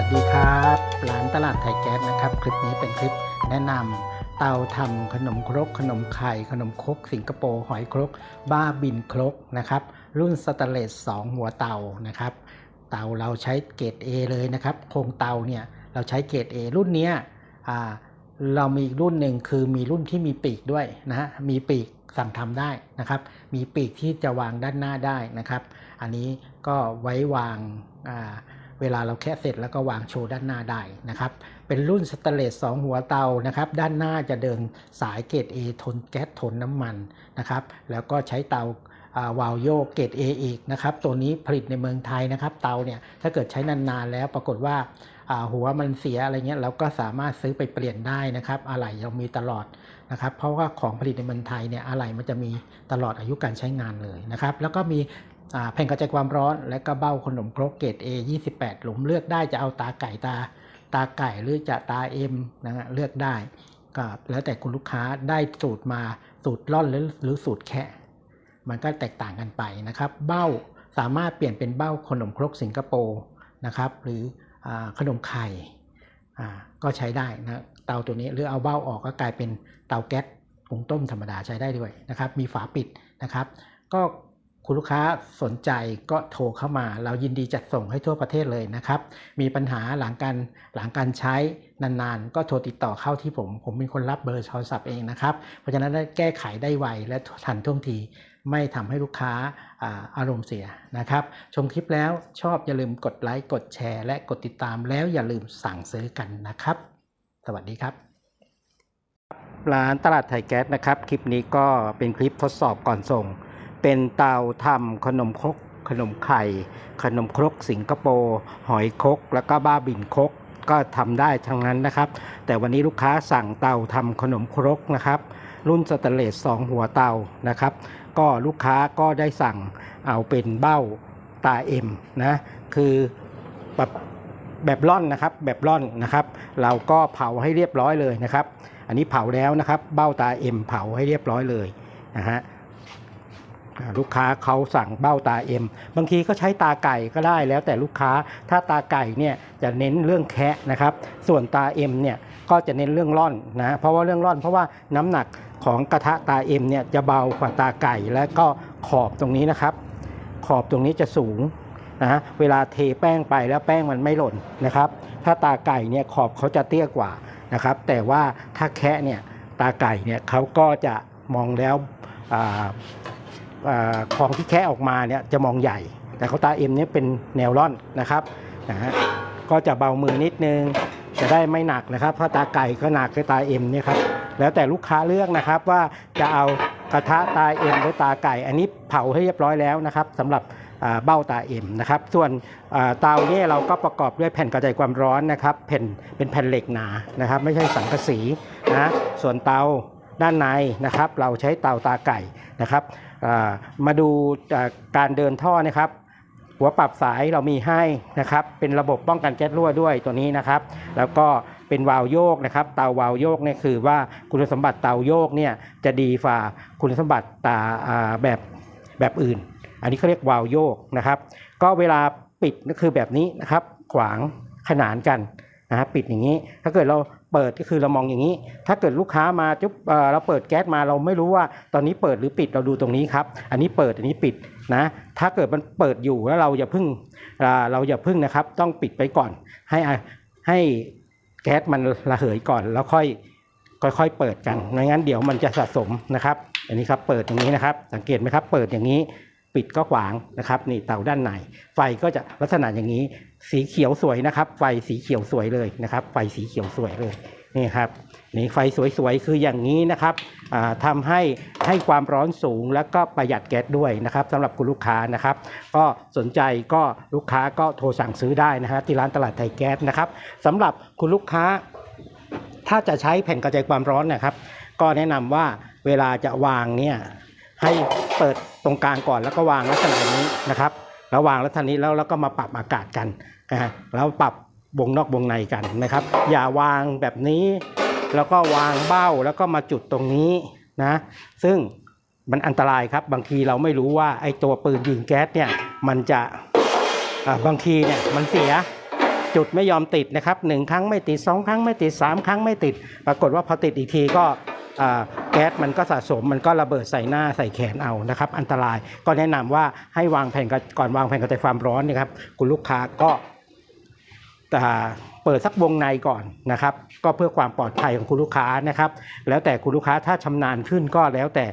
ัสดีครับร้านตลาดไทยแก๊สนะครับ คลิปนี้เป็นคลิปแนะนำเตาทำขนมครก ขนมไข่ ขนมครก สิงคโปร์หอยครก บ้าบินครกนะครับ รุ่นสแตเลส2หัวเตานะครับ เตาเราใช้เกรด A เลยนะครับ โครงเตาเนี่ยเราใช้เกรด A รุ่นเนี้ยเรามีอีกรุ่นหนึ่งคือมีรุ่นที่มีปีกด้วยนะฮะมีปีกสั่งทำได้นะครับ มีปีกที่จะวางด้านหน้าได้นะครับ อันนี้ก็ไว้วางอ่า เวลาเราแค่เสร็จแล้วก็วางโชว์ด้านหน้าได้นะครับ เป็นรุ่นสแตเลส2หัวเตานะครับ ด้านหน้าจะเดินสายเกรด A ทนแก๊สทนน้ำมันนะครับ แล้วก็ใช้เตาวาลโยเกรด A อีกนะครับ ตัวนี้ผลิตในเมืองไทยนะครับ เตาเนี่ยถ้าเกิดใช้นานๆแล้วปรากฏว่าหัวมันเสียอะไรเงี้ยเราก็สามารถซื้อไปเปลี่ยนได้นะครับ อะไหล่เรามีตลอดนะครับ เพราะว่าของผลิตในเมืองไทยเนี่ยอะไหล่มันจะมีตลอดอายุการใช้งานเลยนะครับ แล้วก็มี แผ่นกระจายความร้อน และก็เบ้าขนมครกเกรด A 28 หลุมเลือกได้จะเอาตาไก่ตา ตาไก่หรือจะตาเอ็มนะฮะเลือกได้ก็แล้วแต่คุณลูกค้าได้สูตรมาสูตรล่อนหรือหรือสูตรแคะมันก็แตกต่างกันไปนะครับ เบ้าสามารถเปลี่ยนเป็นเบ้าขนมครกสิงคโปร์นะครับ หรืออขนมไข่ก็ใช้ได้นะเตาตัวนี้หรือเอาเบ้าออกก็กลายเป็นเตาแก๊สหุงต้มธรรมดาใช้ได้ด้วยนะครับ มีฝาปิดนะครับ ก็ คุณลูกค้าสนใจก็โทรเข้ามา เรายินดีจัดส่งให้ทั่วประเทศเลยนะครับ มีปัญหาหลังการหลังการใช้นานๆ ก็โทรติดต่อเข้าที่ผม ผมเป็นคนรับเบอร์โทรศัพท์เองนะครับ เพราะฉะนั้นแก้ไขได้ไวและทันท่วงทีไม่ทำให้ลูกค้าอารมณ์เสียนะครับ ชมคลิปแล้วชอบอย่าลืมกดไลค์กดแชร์ และกดติดตามแล้วอย่าลืมสั่งซื้อกันนะครับ สวัสดีครับ ร้านตลาดไทยแก๊สนะครับ คลิปนี้ก็เป็นคลิปทดสอบก่อนส่ง เป็นเตาทำขนมครกขนมไข่ ขนมครกสิงคโปร์หอยครกแล้วก็บ้าบินครกก็ทำได้ทั้งนั้นนะครับ แต่วันนี้ลูกค้าสั่งเตาทำขนมครกนะครับ รุ่นสแตเลส2หัวเตานะครับ ก็ลูกค้าก็ได้สั่งเอาเป็นเบ้าตาเอ็มนะคือแบบแบบร่อนนะครับ แบบร่อนนะครับ เราก็เผาให้เรียบร้อยเลยนะครับ อันนี้เผาแล้วนะครับ เบ้าตาเอ็มเผาให้เรียบร้อยเลยนะฮะ ลูกค้าเขาสั่งเบ้าตาเอ็มบางทีก็ใช้ตาไก่ก็ได้แล้วแต่ลูกค้าถ้าตาไก่เนี่ยจะเน้นเรื่องแคะนะครับ ส่วนตาเอ็มเนี่ยก็จะเน้นเรื่องร่อนนะเพราะว่าเรื่องร่อน เพราะว่าน้ำหนักของกระทะตาเอ็มเนี่ยจะเบากว่าตาไก่และก็ขอบตรงนี้นะครับ ขอบตรงนี้จะสูงนะเวลาเทแป้งไปแล้วแป้งมันไม่หล่นนะครับ ถ้าตาไก่เนี่ยขอบเขาจะเตี้ยกว่านะครับ แต่ว่าถ้าแคะเนี่ยตาไก่เนี่ยเขาก็จะมองแล้ว ของที่แคะออกมาเนี่ยจะมองใหญ่ แต่เขาตาเอ็มเนี่ยเป็นแนวร่อนนะครับนะฮะก็จะเบามือนิดนึงจะได้ไม่หนักนะครับเพราะตาไก่ก็หนักคือตาเอ็มเนี่ยครับแล้วแต่ลูกค้าเลือกนะครับว่าจะเอากระทะตาเอ็มหรือตาไก่ อันนี้เผาให้เรียบร้อยแล้วนะครับสำหรับเบ้าตาเอ็มนะครับ ส่วนเตาเนี่ยเราก็ประกอบด้วยแผ่นกระจายความร้อนนะครับแผ่นเป็นแผ่นเหล็กหนานะครับ ไม่ใช่สังกะสีนะส่วนเตา ด้านในนะครับ เราใช้เตาตาไก่นะครับมาดูการเดินท่อนะครับ หัวปรับสายเรามีให้นะครับ เป็นระบบป้องกันแก๊สรั่วด้วยตัวนี้นะครับ แล้วก็เป็นวาล์วโยกนะครับ เตาวาล์วโยกเนี่ยคือว่าคุณสมบัติเตาโยกเนี่ยจะดีฝ่าคุณสมบัติตาอ่าแบบแบบอื่น อันนี้เขาเรียกวาล์วโยกนะครับ ก็เวลาปิดก็คือแบบนี้นะครับ ขวางขนานกันนะฮะปิดอย่างนี้ ถ้าเกิดเรา เปิดก็คือเรามองอย่างนี้ ถ้าเกิดลูกค้ามาจุ๊บเราเปิดแก๊สมาเราไม่รู้ว่าตอนนี้เปิดหรือปิดเราดูตรงนี้ครับ อันนี้เปิดอันนี้ปิดนะ ถ้าเกิดมันเปิดอยู่แล้วเราอย่าพึ่งเราอย่าพึ่งนะครับ ต้องปิดไปก่อน ให้ให้แก๊สมันระเหยก่อนแล้วค่อยค่อยๆเปิดกันไม่งั้นเดี๋ยวมันจะสะสมนะครับ อันนี้ครับเปิดอย่างนี้นะครับ สังเกตไหมครับ เปิดอย่างนี้ปิดก็ขวางนะครับ นี่เตาด้านในไฟก็จะลักษณะอย่างนี้ สีเขียวสวยนะครับ ไฟสีเขียวสวยเลยนะครับ ไฟสีเขียวสวยเลยนี่ครับนี่ไฟสวยๆคืออย่างนี้นะครับทำให้ให้ความร้อนสูงแล้วก็ประหยัดแก๊สด้วยนะครับสำหรับคุณลูกค้านะครับ ก็สนใจก็ลูกค้าก็โทรสั่งซื้อได้นะฮะที่ร้านตลาดไทยแก๊สนะครับสำหรับคุณลูกค้า ถ้าจะใช้แผ่นกระจายความร้อนนะครับ ก็แนะนำว่าเวลาจะวางเนี่ยให้เปิดตรงกลางก่อนแล้วก็วางลักษณะนี้นะครับ แล้ววางลักษณะนี้แล้วแล้วก็มาปรับอากาศกันนะฮะแล้วปรับวงนอกวงในกันนะครับ อย่าวางแบบนี้ แล้วก็วางเบ้าแล้วก็มาจุดตรงนี้นะซึ่งมันอันตรายครับบางทีเราไม่รู้ว่าไอ้ตัวปืนยิงแก๊สเนี่ยมันจะบางทีเนี่ยมันเสียจุดไม่ยอมติดนะครับหนึ่งครั้งไม่ติดสองครั้งไม่ติดสามครั้งไม่ติด ปรากฏว่าพอติดอีกทีก็ แก๊สมันก็สะสมมันก็ระเบิดใส่หน้าใส่แขนเอานะครับ อันตรายก็แนะนำว่าให้วางแผนก่อนวางแผนกระจายความร้อนนะครับ คุณลูกค้าก็แต่เปิดสักวงในก่อนนะครับ ก็เพื่อความปลอดภัยของคุณลูกค้านะครับ แล้วแต่คุณลูกค้าถ้าชำนาญขึ้นก็แล้วแต่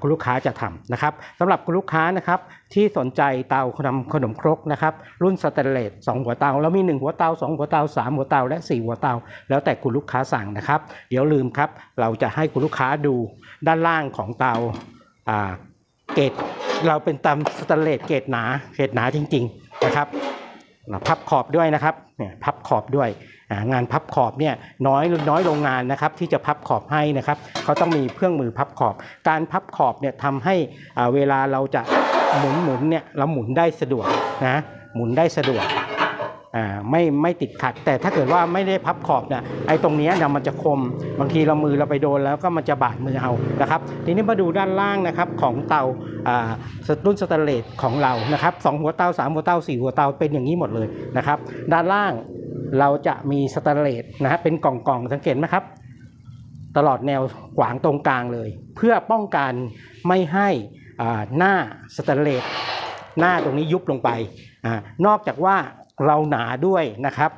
คุณลูกค้าจะทำนะครับสำหรับคุณลูกค้านะครับที่สนใจเตาขนมขนมครกนะครับรุ่นสแตนเลส2หัวเตาแล้วมี 1 หัวเตา 2 หัวเตา 3 หัวเตาและ 4 หัวเตา แล้วแต่คุณลูกค้าสั่งนะครับ เดี๋ยวลืมครับ เราจะให้คุณลูกค้าดูด้านล่างของเตาเกรดเราเป็นตามสแตนเลสเกรดหนาเกรดหนาจริง ๆ นะครับ พับขอบด้วยนะครับเนี่ยพับขอบด้วยงานพับขอบเนี่ยน้อยน้อยโรงงานนะครับที่จะพับขอบให้นะครับเขาต้องมีเครื่องมือพับขอบ การพับขอบเนี่ยทำให้เวลาเราจะหมุนหมุนเนี่ยเราหมุนได้สะดวกนะหมุนได้สะดวก ไม่ไม่ติดขัด แต่ถ้าเกิดว่าไม่ได้พับขอบเนี่ยไอ้ตรงนี้เนี่ยมันจะคมบางทีเรามือเราไปโดนแล้วก็มันจะบาดมือเอานะครับ ทีนี้มาดูด้านล่างนะครับของเตาอ่ารุ่นสแตนเลสของเรานะครับสองหัวเตาสามหัวเตาสี่หัวเตาเป็นอย่างนี้หมดเลยนะครับ ด้านล่างเราจะมีสแตนเลสนะฮะเป็นกล่องๆสังเกตไหมครับ ตลอดแนวขวางตรงกลางเลย เพื่อป้องกันไม่ให้อ่าหน้าสแตนเลสหน้าตรงนี้ยุบลงไปอานอกจากว่า เราหนาด้วยนะครับ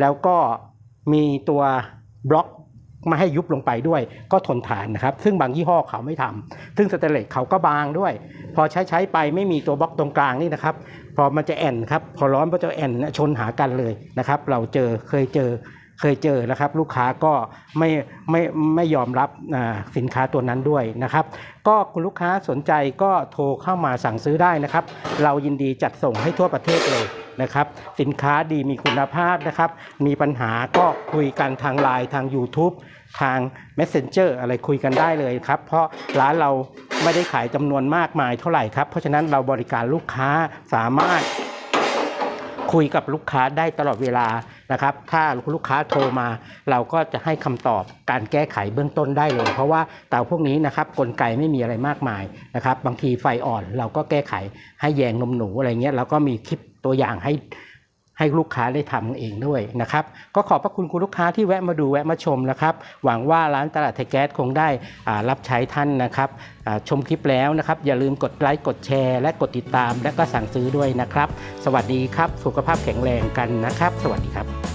แล้วก็มีตัวบล็อกมาให้ยุบลงไปด้วยก็ทนทานนะครับ ซึ่งบางยี่ห้อเขาไม่ทำซึ่งสเตเลสเขาก็บางด้วย พอใช้ใช้ไปไม่มีตัวบล็อกตรงกลางนี่นะครับ พอมันจะแอนครับ พอร้อนมันจะแอนชนหากันเลยนะครับ เราเจอเคยเจอ เคยเจอนะครับ ลูกค้าก็ไม่ไม่ไม่ยอมรับสินค้าตัวนั้นด้วยนะครับ ก็คุณลูกค้าสนใจก็โทรเข้ามาสั่งซื้อได้นะครับ เรายินดีจัดส่งให้ทั่วประเทศเลยนะครับ สินค้าดีมีคุณภาพนะครับ มีปัญหาก็คุยกันทางไลน์ทาง YouTube ทาง Messenger อะไรคุยกันได้เลยครับ เพราะร้านเราไม่ได้ขายจำนวนมากมายเท่าไหร่ครับ เพราะฉะนั้นเราบริการลูกค้าสามารถคุยกับลูกค้าได้ตลอดเวลา นะครับ ถ้าลูกค้าโทรมา เราก็จะให้คำตอบการแก้ไขเบื้องต้นได้เลย เพราะว่าเตาพวกนี้นะครับกลไกไม่มีอะไรมากมายนะครับ บางทีไฟอ่อนเราก็แก้ไขให้แยงนมหนูอะไรเงี้ยเราก็มีคลิปตัวอย่างให้ ให้ลูกค้าได้ทำเองด้วยนะครับ ก็ขอบพระคุณคุณลูกค้าที่แวะมาดูแวะมาชมนะครับ หวังว่าร้านตลาดไทยแก๊สคงได้รับใช้ท่านนะครับชมคลิปแล้วนะครับ อย่าลืมกดไลค์กดแชร์ และกดติดตามและก็สั่งซื้อด้วยนะครับ สวัสดีครับ สุขภาพแข็งแรงกันนะครับ สวัสดีครับ